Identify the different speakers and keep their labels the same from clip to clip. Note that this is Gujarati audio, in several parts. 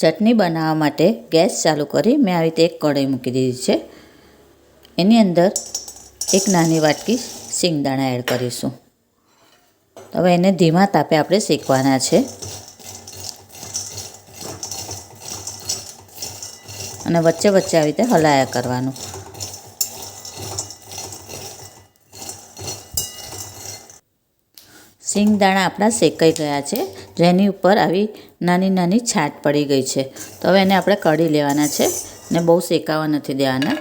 Speaker 1: ચટણી બનાવવા માટે ગેસ ચાલુ કરી મેં આવી રીતે એક કઢાઈ મૂકી દીધી છે. એની અંદર એક નાની વાટકી સિંગદાણા એડ કરીશું. હવે એને ધીમા તાપે આપણે શેકવાના છે. અને વચ્ચે વચ્ચે આવી રીતે હલાયા કરવાનું. સિંગદાણા આપણા શેકાઈ ગયા છે. જેની ઉપર આવી નાની નાની છાટ પડી ગઈ છે. તો હવે એને આપણે કઢી લેવાના છે ને બહુ શેકાવા નથી દેવાના.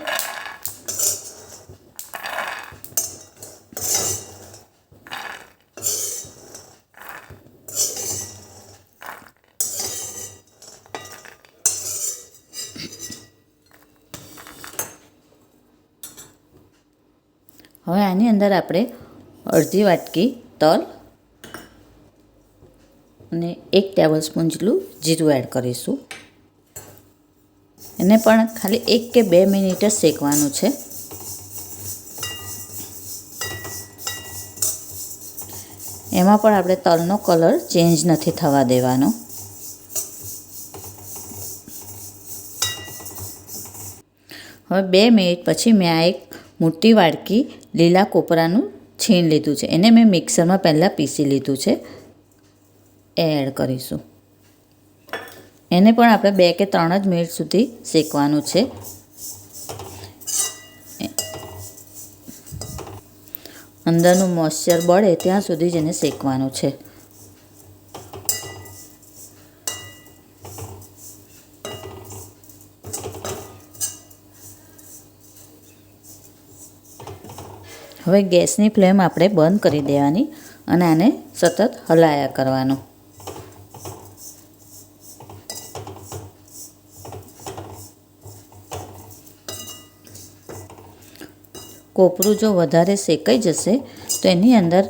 Speaker 1: હવે આની અંદર આપણે અડધી વાટકી તલ અને એક ટેબલ સ્પૂન જેટલું જીરું એડ કરીશું. એને પણ ખાલી એક કે બે મિનિટ જ શેકવાનું છે. એમાં પણ આપણે તલનો કલર ચેન્જ નથી થવા દેવાનો. હવે બે મિનિટ પછી મેં આ એક મોટી વાડકી લીલા કોપરાનું છીણ લીધું છે. એને મેં મિક્સરમાં પહેલાં પીસી લીધું છે. એડ કરીશું. એને પણ આપણે બે કે ત્રણ જ મિનિટ સુધી શેકવાનું છે. અંદરનું મોઇશ્ચર બળે ત્યાં સુધી જ એને શેકવાનું છે. હવે ગેસની ફ્લેમ આપણે બંધ કરી દેવાની અને આને સતત હલાયા કરવાનું. કોપરું જો વધારે શેકાઈ જશે, તો એની અંદર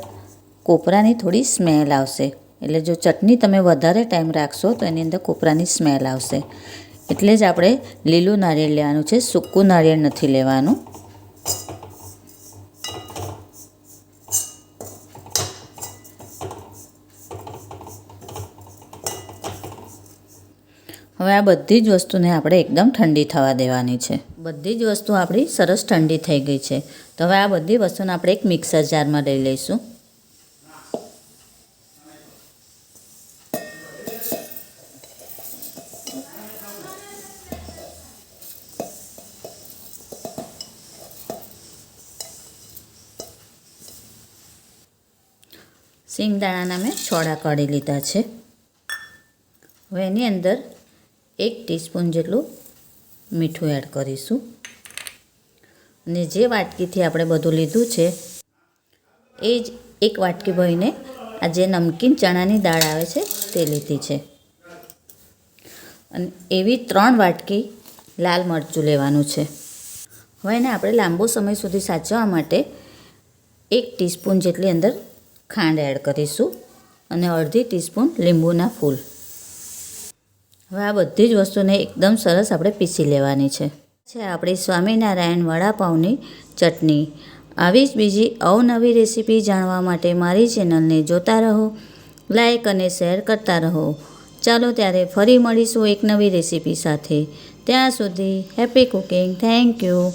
Speaker 1: કોપરાની થોડી સ્મેલ આવશે. એટલે જો ચટણી તમે વધારે ટાઈમ રાખશો, તો એની અંદર કોપરાની સ્મેલ આવશે. એટલે જ આપણે લીલું નારિયેળ લેવાનું છે, સૂકું નારિયેળ નથી લેવાનું. હવે આ બધી જ વસ્તુને આપણે એકદમ ઠંડી થવા દેવાની છે. બધી જ વસ્તુ આપણી સરસ ઠંડી થઈ ગઈ છે. તો હવે આ બધી વસ્તુને આપણે એક મિક્સર જારમાં લઈ લઈશું. સિંગદાણાના મેં છોડા કાઢી લીધા છે. હવે એની અંદર એક ટીસ્પૂન જેટલું મીઠું એડ કરીશું. અને જે વાટકીથી આપણે બધું લીધું છે, એ જ એક વાટકી ભરીને આ જે નમકીન ચણાની દાળ આવે છે, તે લીધી છે. અને એવી ત્રણ વાટકી લાલ મરચું લેવાનું છે. હવે એને આપણે લાંબો સમય સુધી સાચવવા માટે એક ટીસ્પૂન જેટલી અંદર ખાંડ એડ કરીશું. અને અડધી ટીસ્પૂન લીંબુના ફૂલ. હવે આ બધી જ વસ્તુને એકદમ સરસ આપણે પીસી લેવાની છે. છે આપણી સ્વામિનારાયણ વડાપાઉંની ચટણી. આવી જ બીજી અવનવી રેસીપી જાણવા માટે મારી ચેનલને જોતા રહો, લાઈક અને શેર કરતા રહો. ચાલો ત્યારે ફરી મળીશું એક નવી રેસીપી સાથે. ત્યાં સુધી હેપી કુકિંગ. Thank you.